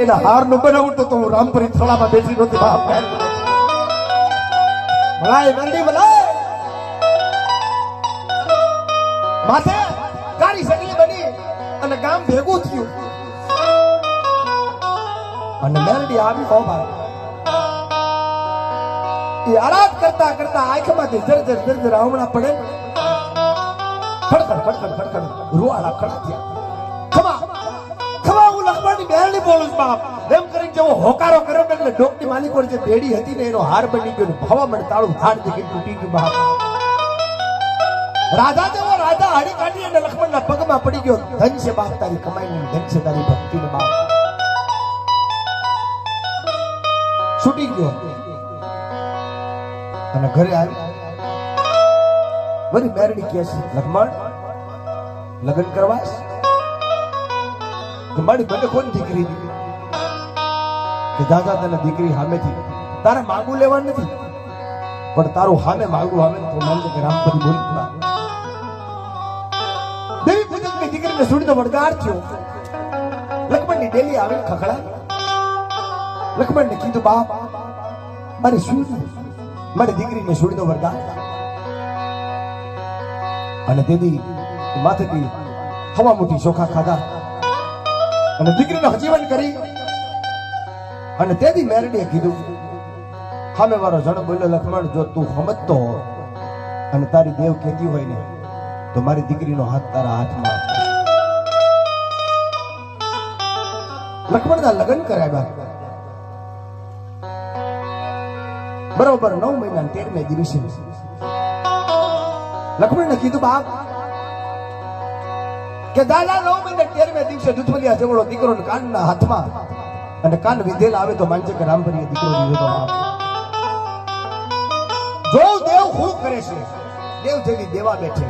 એના હારનું બનાવું તો હું રામપરી થળામાં બેસી નહોતી. માથે કારી સગલી બની અને ગામ ભેગું થયું. અને મેલડી આવી હો એ આરાધ કરતા કરતા આંખમાંથી જર જર જર જર આવણા પડે. ખડખડ ખડખડ ખડખડ. રૂવાળા ખડા થયા. હું બોલું બાપ એમ કરીને જેવો હોકારો કર્યો એટલે ડોકની માલિકો જે બેડી હતી ને એનો હાર બની ગયો ને મને તાળું ધાડ દેખી તૂટી ગયું બાપ રાધા જેવો રાધા હાડી કાઢી અને લક્ષ્મણના પગમાં પડી ગયો. ધન છે બાપ તારી કમાઈ ધન છે તારી ભક્તિ બાપ. છૂટી ગયો. અને ઘરે આવી. વળી મેરડી કે છે, લક્ષ્મણ, લગ્ન કરવા મારી મને કોણ દીકરી? કે દાદા તને દીકરી સામેથી તારે માગું લેવા નથી. પણ તારું હામે માગું ને તો માનજે કે રામપતિ બોલી પડા દેવી પૂજકની દીકરીને સુણીનો વડગાર થયો. લક્ષ્મણની ડેલી આવે ખખડા લક્ષ્મણને કીધું, બાપ, મારી શું મારી દીકરીને સુણીનો વરદાન અને તેથી માથેથી હવા મોટી ચોખા ખાધા. અને દીકરીનું હજીવન કરી અને તેથી મેરડીએ કીધું સામે વાળો જણ બોલ્યો લખમણ જો તું સમજતો અને તારી દેવ કહેતી હોય ને, તો મારી દીકરીનો હાથ તારા હાથમાં લખમણના લગ્ન કરાવ્યા. બરોબર નવ મહિના તેરમે દિવસે લક્ષ્મણને કીધું, બાપ કે દાદા નવ મહિને તેરમે દિવસે દૂધમલિયા જેવડો દીકરો કાનના હાથમાં અને કાન વિધેલ આવે તો માનજે કે રામભરીએ દીકરો તો જો દેવ હું કરે છે, દેવ જેવી દેવા બેઠે.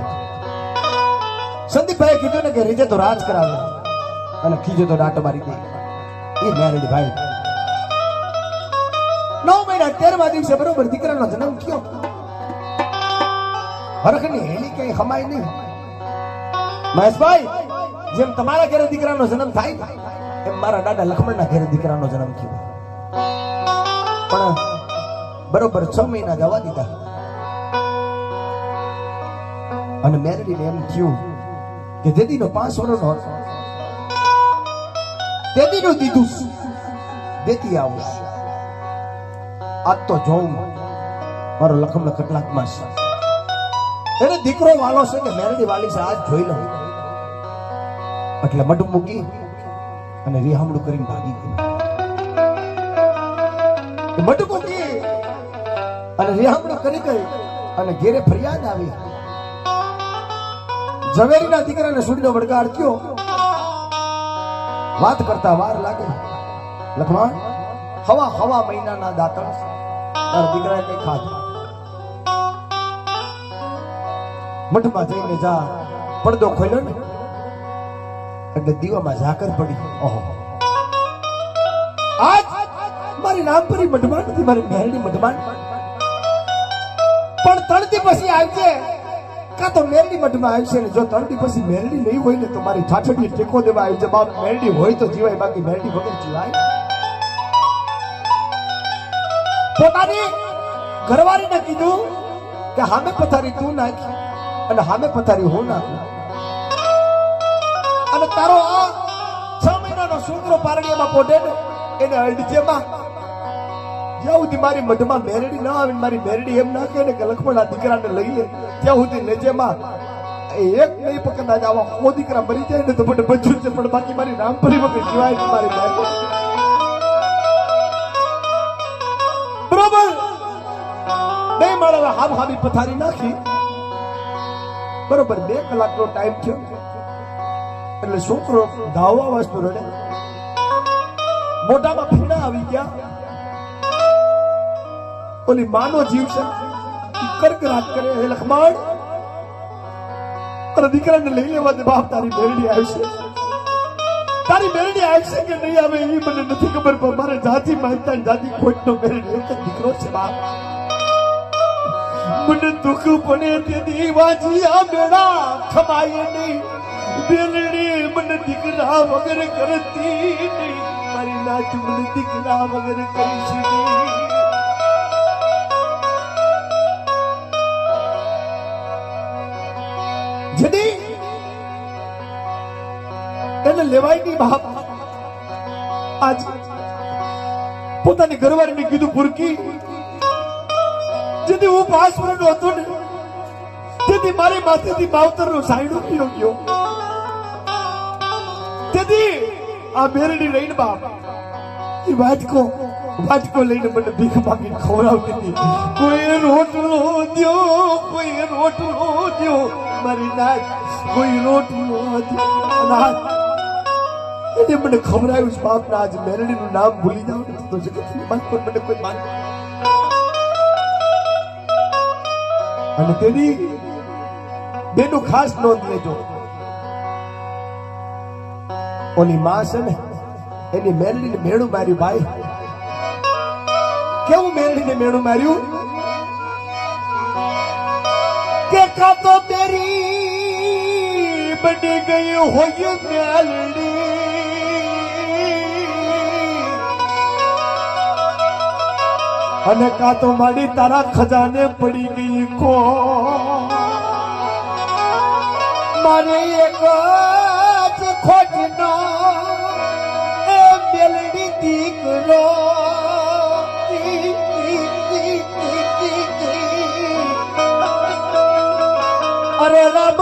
સંદીપભાઈ કીધું ને કે રીજે તો રાજ કરાવે અને ખીજે તો દાટ મારી દે. એ મેરેડ ભાઈ. નવ મહિના તેરમા દિવસે બરોબર દીકરાનો જન્મ થયો. હરખની હેલી કઈ હમાય નહીં. મહેશભાઈ, જેમ તમારા ઘરે દીકરાનો જન્મ થાય, એમ મારા દાદા લખમણના ઘરે દીકરાનો જન્મ થયો. પણ બરોબર છ મહિના જવા દીધા. અને મેરડીને એમ થયું કે દેદીનો પાંચ વર્ષનો હતો દેદીનું દીધું. દેતી આવું. આજ તો જોઉં, મારો લખમણ કેટલાકમાં છે. એને દીકરો વાલો છે કે મેરડી વાલી છે, આજ જોઈ લઉં. એટલે મઢ મૂકી અને રિહામણું કરીને ભાગી ગઈ મઢ મૂકી અને રિહામણું કરી ગઈ અને ઘેરે ફરિયાદ આવી. ઝવેરીના દીકરાને સૂર્યનો વડગાડ થયો. વાત કરતા વાર લાગે. લખવાણ હવા હવા મહિનાના દાતણ તારા દીકરાએ કઈ ખાધું? મઠમાં જઈને જા, પડદો ખોલ્યો ને. દીવામાં ઝાકર પડી. ઓહો. આજ મારી નામપરી મઢમાં નથી, મારી મેરડી મઢમાં પણ તળતી પછી આવજે. કાં તો મેરડી મઢમાં આવશે ને જો તળતી પછી મેરડી નહીં હોય ને તો મારી ઠાઠડીએ ટેકો દેવા આવજે. બાપ મેરડી હોય તો જીવાય, બાકી મેરડી વગર જીવાય. પોતાની ઘરવાળીને કીધું કે, હામે પથારી તું નાખ અને હામે પથારી હું નાખું. તારો આ છ મહિનાનો છોકરો પારણીયામાં પોઢે એને અડજેમાં જ્યાં સુધી મારી મઢમાં મેરડી ના આવે મારી મેરડી એમ ના કહે ને કે લક્ષ્મણ આ દીકરાને લઈ લે, ત્યાં સુધી લેજેમાં. એક નહીં પકડના જ આવા સો દીકરા મરી જાય ને તો મને બચ્યું છે, પણ બાકી મારી રામપરી વગર જીવાય મારી બરોબર? નહીં મળે હામ હામી પથારી નાખી. બરોબર, બે કલાકનો ટાઈમ થયો. એટલે છોકરો ધાવવા વાસ્તુ રડે. મોઢામાં ફીણા આવી ગયા. ઓલી માનો જીવ છે. કરકરાટ કરે. હે લખમાણ અને દીકરાને લઈ લેવા દે બાપ, તારી મેરડી આવશે. તારી મેરડી આવશે કે નહીં આવે એ મને નથી ખબર, પણ મારે જાતિ માનતા જાતિ ખોટનો મેરડી. એક દીકરો છે બાપ. મને દુઃખ પડે તેથી વાંચી આ મેળા ખમાય નહીં. બેલડી મને દીકરા વગર કરતી મારી ના મને દીકરા વગર બાપ આજ પોતાની ઘરવાળીને કીધું પુરકી જેથી હું પાસ વર્ષનો હતો ને તેથી મારી માથેથી માવતરનો સાયડો ઉપયોગ ગયો. તેથી આ મેરડી રહીને બાપ, એ વાટકો વાટકો લઈને મને ભીખ માંગીને ખવડાવતી હતી. કોઈ રોટલો દ્યો કોઈ રોટલો દ્યો, મારી નાથ કોઈ રોટલો દ્યો. નાથ એને મને ખવડાવ્યું છે બાપ આજ મેરડીનું નામ ભૂલી જાવ તો જગતની મને કોઈ માન અને તેની બેનું ખાસ નોંધ લેજો. ઓની માં છે ને, એની મેરડીને મેળું માર્યું ભાઈ. કેવું મેરડીને મેળું માર્યું? કે કા તો તેરી બની ગઈ હોય મેલડી અને કા તો મારી તારા ખજાને પડી ગઈ કો મારે એક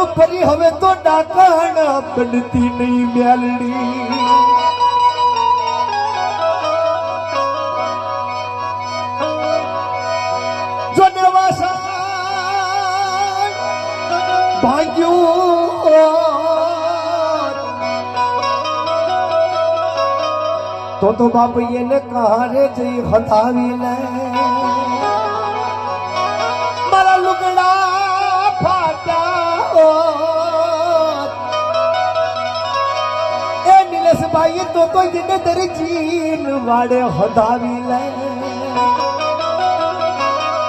અરે ફરી હવે તો ડાકણ બનતી નહીં મેલડી. ભાગ્યું તો તો બાપ એને કહારે જઈ હતાવી લે. નિલેશભાઈ તો તો એને દરજીન વાડે હદાવી લે.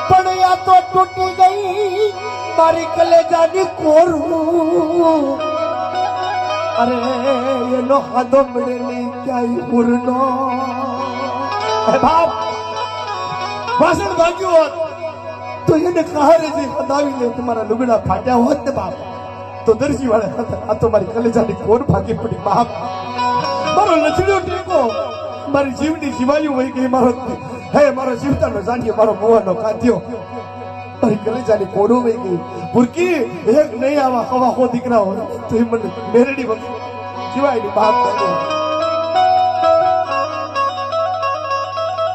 પણ આ તો તૂટી ગઈ, મારી કલેજાની કોરું. અરે, એનો હાદો મળે નહીં ક્યાંય પૂરનો. બાપ ભાષણ ભાગ્યું હોત, તો એને કહારે જે હદાવી લે. તમારા લુગડા ફાટ્યા હોત ને બાપ, તો દરજી વાળા હતા આ તો મારી કલેજાની કોર ભાગી પડી, બાપ. મારો લચડ્યો ટેકો. મારી જીવની જીવાયું વહી ગઈ મારો હે, મારો જીવતાનો જાનીયો મારો મોવાનો કાંધ્યો મારી કલેજાની કોડો વહી ગઈ. ભૂરકી એક નહીં આવા હવા હો દીકરા હોય તો એ મને મેરડી વખત જીવાયની બાપ.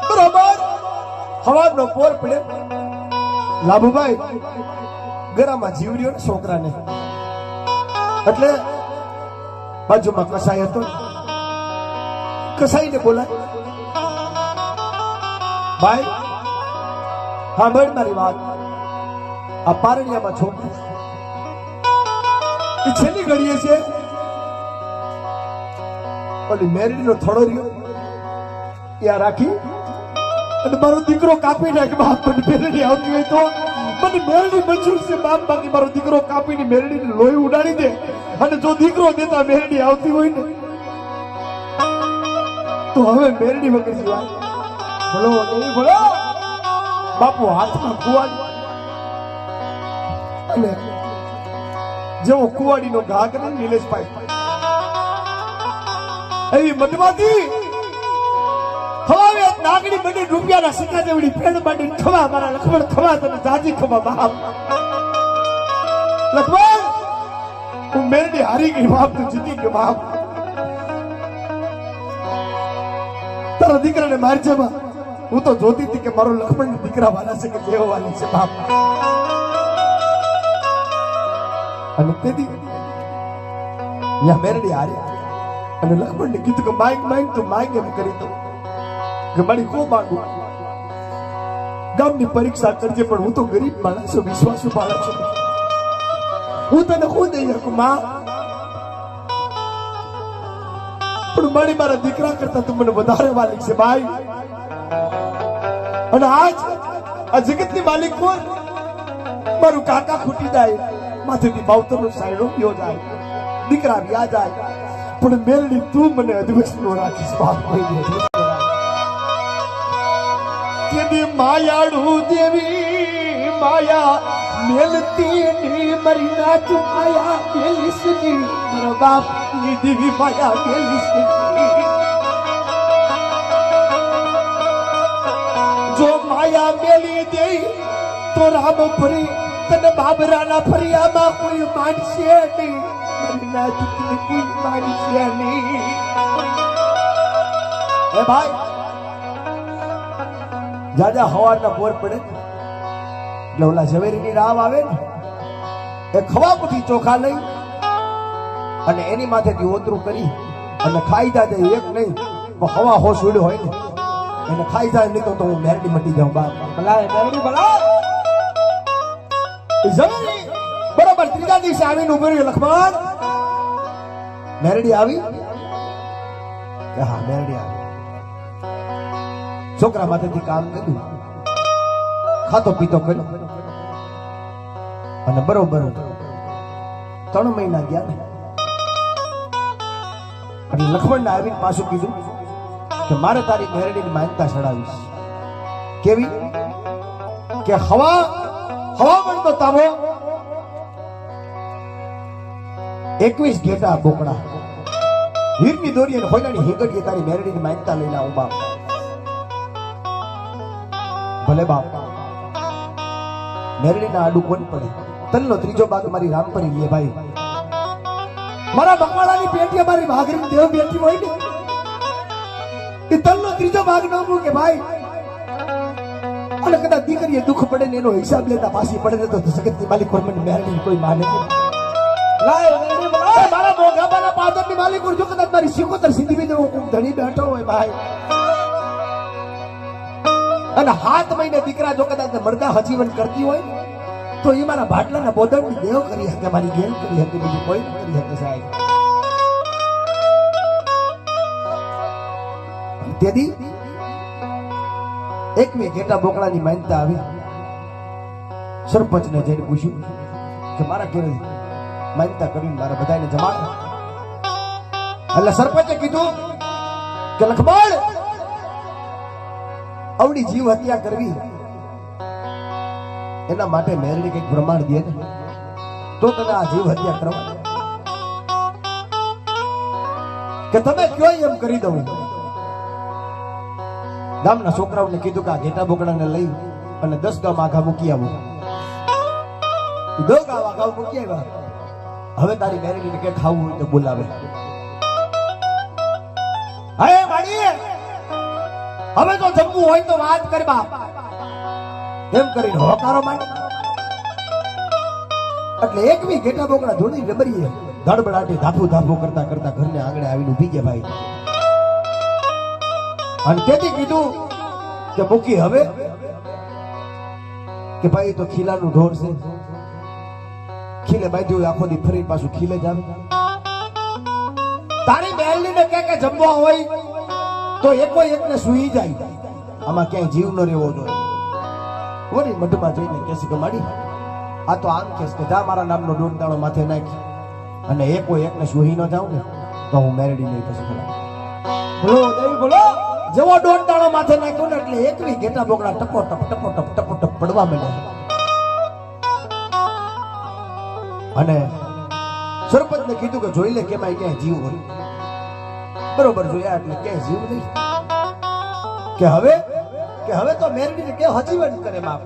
બરોબર? હવાનો પોર પડે. લાભુભાઈ ગરામાં જીવડ્યો ને છોકરાને. એટલે બાજુમાં કસાય હતો કસાઈને બોલાય? ભાઈ, સાંભળ મારી વાત. આ પારણિયામાં છોકરી છેલ્લી ઘડીએ છે. ઓલી મેરડીનો થોડો રહ્યો. ત્યાં રાખી અને મારો દીકરો કાપી નાખે. બાપ, મને મેરડી આવતી હોય તો. મને મેરડી મંજૂર છે, બાપ, બાકી મારો દીકરો કાપીને મેરડીને લોહી ઉડાડી દે. અને જો દીકરો દેતા મેરડી આવતી હોય ને તો હવે મેરડી વગર જીવાય ભલો નહીં ભલો! બાપુ હાથમાં કુવાડી. અને જેવો કુવાડીનો ઘા કરે નીલેશભાઈ. એવી મધમાતી નાગડી બની રૂપિયાના સિક્કા જેવડી ફેણ માંડી ખવા મારા લખમણ ખવા તને જાજી ખવા બાપ લખમણ હું મેરડી હારી ગઈ બાપ તું જીતી ગયો બાપ તારા દીકરાને મારજે બા હું તો જોતી હતી કે મારો લક્ષ્મણ દીકરા વાલા છે કે દેવ વાલી છે, બાપ. અને તેથી યા મેરડી હારી. અને લક્ષ્મણ ને કીધું કે માંગ માંગ તું માંગ એમ કરી દઉં. કે મારી કો માંગું ગામની પરીક્ષા કરજે, પણ હું તો ગરીબ માણસ છું, વિશ્વાસુ માણસ છું. હું તને ખુદ દઈ શકું, માં? પણ મારી મારા દીકરા કરતા તું મને વધારે માલિક છે, ભાઈ. અને આજ આ જગતની માલિક કોણ? મારું કાકા ખૂટી જાય, માથેથી માવતરનો સાયડો પીયો જાય, દીકરા વ્યા જાય. પણ મેલડી તું મને અધવશ નો રાખીશ, બાપ કોઈ દી અધવશ નો માયાડું દેવી માયા મેલતી ની મરી નાચ માયા મેલીસની. મારો બાપની દેવી માયા મેલીસની. જો માયા મેલી દે તો રામ ફરી તને બાબરાના ફરિયામાં કોઈ માનશે નહીં. મારી નાચની કોઈ માનશે નહીં. એ ભાઈ જાજા હવાના પોર પડે ને, એટલે ઓલા ઝવેરીની રામ આવે ને એ ખવાપુથી ચોખા લઈ અને એની માથેથી ઓતરું કરી અને ખાઈ જાય એક નહીં પણ હવા હોશ ઉડ્યો હોય ને એને ખાઈ જાય નહીં તો હું મેરડી મટી જાઉં બાર ભલા મેરડી ભલા બરોબર ત્રીજા દિવસે આવીને ઊભી રહ્યો લખમણ. મેરડી આવી? હા મેરડી આવી. છોકરા માથેથી કામ કર્યું. ખાતો પીતો કર્યો. અને બરોબર ત્રણ મહિના ગયા ને. એટલે લક્ષ્મણને આવીને પાછું કીધું કે મારે તારી મેરડીની માન્યતા ચડાવીશ. કેવી? કે હવા હવા તો તાવો. એકવીસ ઘેટા બોકડા. હીરની દોરી અને હોયલાની હિંગડીએ તારી મેરડીની માન્યતા લઈને આવું બાપ. ભલે બાપ. મેરડીના આડું કોણ પડે? તલનો ત્રીજો ભાગ મારી રામપરી લે ભાઈ. મારા બકવાડાની પેટી મારી ભાગરી દેવ બેઠી હોય ને, એ તલનો ત્રીજો ભાગ ન મૂકે ભાઈ. અને કદાચ દીકરીએ દુઃખ પડે ને એનો હિસાબ લેતા પાછી પડે ને તો જગતની માલિક મને મેરડી કોઈ માને ભલા મારા મોગાબાના પાદરની માલિક જો કદાચ મારી સિકોતર સીધી બી હું ધણી બેઠો હોય ભાઈ. અને હાથ મહિને દીકરા જો કદાચ મરદા હજીવન કરતી હોય તો એ મારા ભાટલાના બોદડની દેવ કરી શકે મારી ગેલ કરી શકે બીજું કોઈ કરી શકે સાહેબ. તેથી એકમી ઘેટા બોકડાની માન્યતા આવી. સરપંચને જઈને પૂછ્યું કે મારા ઘેરે માન્યતા કરીને મારા બધાને જમા એટલે સરપંચે કીધું કે લખમણ આવડી જીવ હત્યા કરવી. એના માટે મેરડી કંઈક પ્રમાણ દે ને. તો તમે આ જીવ હત્યા કરવા કે તમે કયો એમ કરી દઉં? ગામના છોકરાઓને કીધું કે આ ઘેટા બોકડાને લઈ અને દસ ગામ આઘા મૂકી આવું. દસ ગામ આઘા મૂકી આવ્યા. હવે તારી મેરેડીને કે ખાવું હોય તો બોલાવે. હે વાડી હવે તો જમવું હોય તો વાત કર બાપ. એમ કરીને હોકારો માંડ એટલે એક બી ઘેટા બોકડા ધૂણી ડબરીએ ધડબડાટી ધાફુ ધાફુ કરતા કરતા ઘરને આંગણે આવીને ઊભી ગયા ભાઈ. અને તેથી કીધું કે મૂકી હવે, કે ભાઈ તો ખીલાનું ઢોર છે. ખીલે હોય, આખો દી ફરી પાછું ખીલે જ આવે. તારી બેલડીને ને કે જમવા હોય? તો એકો એકને સુઈ જાય. આમાં ક્યાંય જીવ ન રહેવો જોઈએ. વળી મઢમાં જઈને કહેશે ગમાડી આ તો આમ કેસ કે મારા નામનો દોઢ દાણો માથે નાખી. અને એકો એકને સુઈ ન જાઉં ને, તો હું મેરેડી નહીં પછી ખરા. બોલો દેવી બોલો જેવો દોઢ દાણો માથે નાખ્યો ને એટલે એકવી ઘેટા બોકડા ટપો ટપ ટપો ટપ ટપો ટપ પડવા માંડ્યા. અને સરપંચને કીધું કે જોઈ લે કેમાં ક્યાંય જીવ હોય. બરોબર જોયા એટલે કે જીવ નહીં. કે હવે કે હવે તો મેરવીને કે હજીવન કરે બાપ.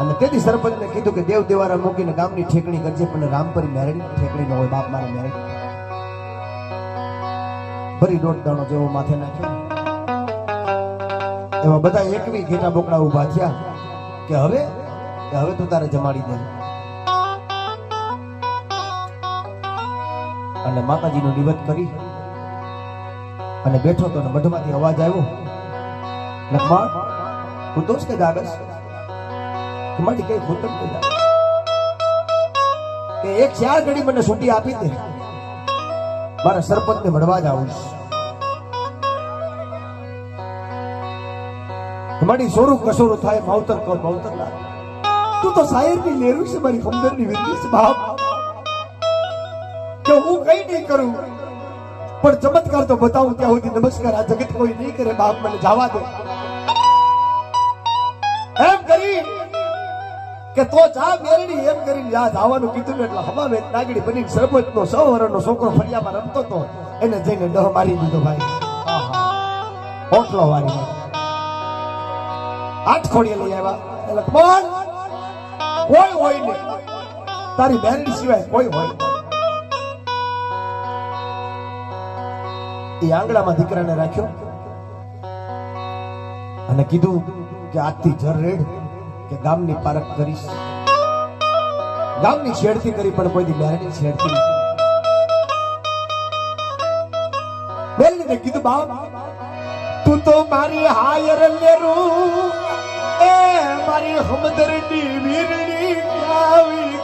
અને તેથી સરપંચને કીધું કે દેવ દેવારા મૂકીને ગામની ઠેકણી કરજે, પણ રામપરી મેરડી ઠેકણી ન હોય, બાપ મારે મેરડી. ફરી દોઢ દાણો જેવો માથે નાખ્યો. એમાં બધા એકવી ઘેટા બોકડા ઊભા થયા કે હવે કે હવે તું તારે જમાડી દે. અને માતાજીનો નિવેદ કરી અને બેઠો તો મઢમાંથી અવાજ આવ્યો, લખમાણ દોષ કે જાગસ. તમારી કે ભૂતમ કે કે એક ચાર ઘડી મને છૂટી આપી દે. મારા સરપંચને મળવા જ આવું છું. સોરું કસોરું થાય, માવતર કહો માવતર ના. તું તો શાયરની લેરું છે, મારી ખમદરની વિરતી છે, બાપ. કે હું કઈ નહીં કરું પણ ચમત્કાર તો બતાવું ત્યાં સુધી નમસ્કાર, આ જગત કોઈ નહીં કરે, બાપ મને જવા દે. એમ કરી કે તો જા મેરડી, એમ કરીને યા જવાનું કીધું એટલે હવા મેં નાગડી બની સરપંચ નો સો વર્ષનો છોકરો ફળિયામાં રમતો હતો એને જઈને ડહ મારી દીધો ભાઈ. હોટલો વાળી આઠ ખોડીએ લઈ આવ્યા. એટલે કોણ? કોઈ હોય નહીં. તારી બેરડી સિવાય કોઈ હોય નહીં. એ આંગણામાં દીકરાને રાખ્યો અને કીધું કે આજથી જરરેડ કે ગામની પારખ કરીશ. ગામની છેડતી કરી, પણ કોઈ દી મેરેજ છેડતી બેલને કીધું, બાપ, તું તો મારી હાયર લેરું એ મારી હમદરની વીરડી આવી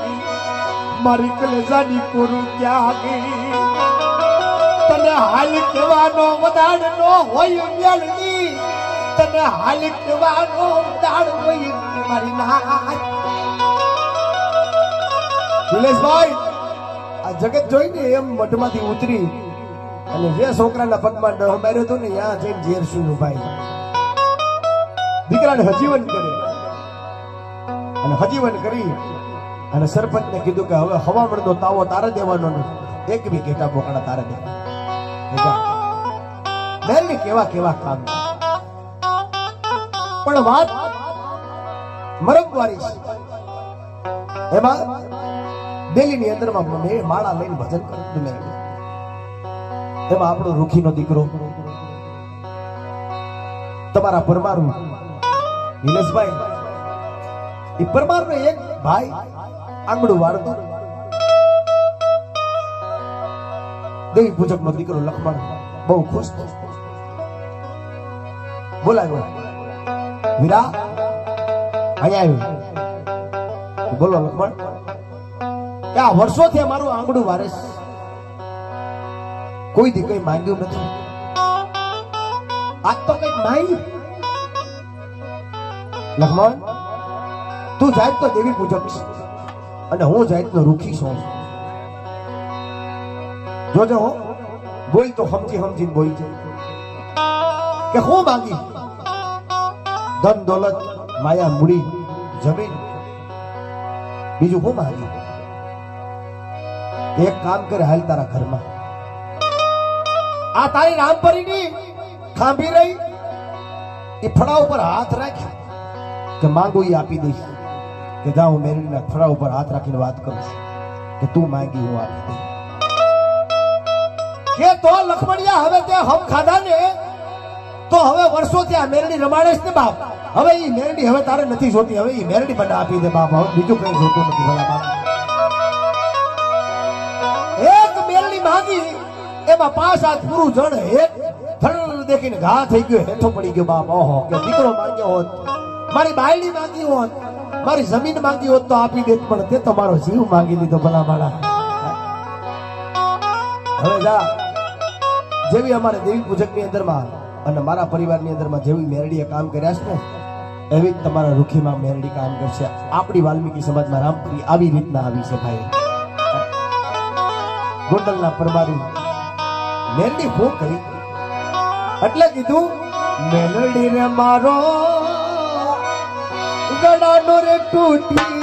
મારી કલેજાની કોરું ક્યાં ગઈ? તને હાલ કહેવાનો વદાડ નો હોય મેલની તને હાલ કહેવાનો વદાડ હોય મારી નાચ નિલેશભાઈ આ જગત જોઈને એમ મઠમાંથી ઉતરી અને જે છોકરાના પગમાં ડહ માર્યો હતો ને, ત્યાં જઈને ઝેર ભાઈ દીકરાને હજીવન કરે. અને હજીવન કરી અને સરપંચને કીધું કે હવે હવામણનો તાવો તારે દેવાનો નથી. એક બી ઘેટા બોકડા તારે બેનને કેવા કેવા કામ પણ વાત મરમવારી છે. એમાં દિલ્હીની અંદરમાં મેં માળા લઈને ભજન કરતું એમાં આપણો રૂખીનો દીકરો. તમારા પરમારુ નિલેશભાઈ એ પરમારનો એક ભાઈ આંગળું વાળતો. દેવી પૂજક નો દીકરો લખમણ બહુ ખુશ થયો વીરા અહીંયા આવ્યો બોલો લખમણ આ વર્ષોથી મારું આંગળું વારે કોઈ દી કઈ માંગ્યું નથી આજ તો કંઈક માંગ્યું લખમણ તું જાત તો દેવી પૂજક અને હું જાતનો રૂખી છું જોજો હો બોલ તો સમજી સમજીને બોલ છે કે હું માંગી ધન દોલત માયા મૂડી જમીન બીજું હું માંગી એક કામ કરે હાલ તારા ઘરમાં આ તારી રામપરીની ખાંભી રહી એ ફળા ઉપર હાથ રાખ્યો કે માંગુ એ આપી દઈશ કે જા હું મેરીના ફળા ઉપર હાથ રાખીને વાત કરું છું કે તું માંગી હું આપી દઈશ કે તો લખમણિયા હવે તે હમ ખાધા ને તો હવે વર્ષો ત્યાં મેરડી રમાડે છે ને બાપ. હવે એ મેરડી હવે તારે નથી જોતી, હવે એ મેરડી મને આપી દે બાપ. હવે બીજું કઈ જોતું નથી ભલા બાપ. એક મેરડી માંગી, એમાં પાંચ હાથ પૂરું જણ એક થડ દેખીને ઘા થઈ ગયો, હેઠો પડી ગયો બાપ. ઓહો, કે દીકરો માંગ્યો હોત, મારી બાયડી માંગી હોત, મારી જમીન માંગી હોત તો આપી દેત, પણ તે તમારો જીવ માંગી લીધો ભલા માળા હવે જા. જેવી અમારે દેવી પૂજકની અંદરમાં અને મારા પરિવારની અંદરમાં જેવી મેરડીએ કામ કર્યા છે ને, એવી જ તમારા રૂખીમાં મેરડી કામ કરશે. આપણી વાલ્મીકી સમાજમાં રામપુરી આવી રીતના આવી છે ભાઈ. ગોંડલના પરમારી મેરડી ફોન કરી. એટલે કીધું મેલડી રે મારો ગળાનો રે તૂટી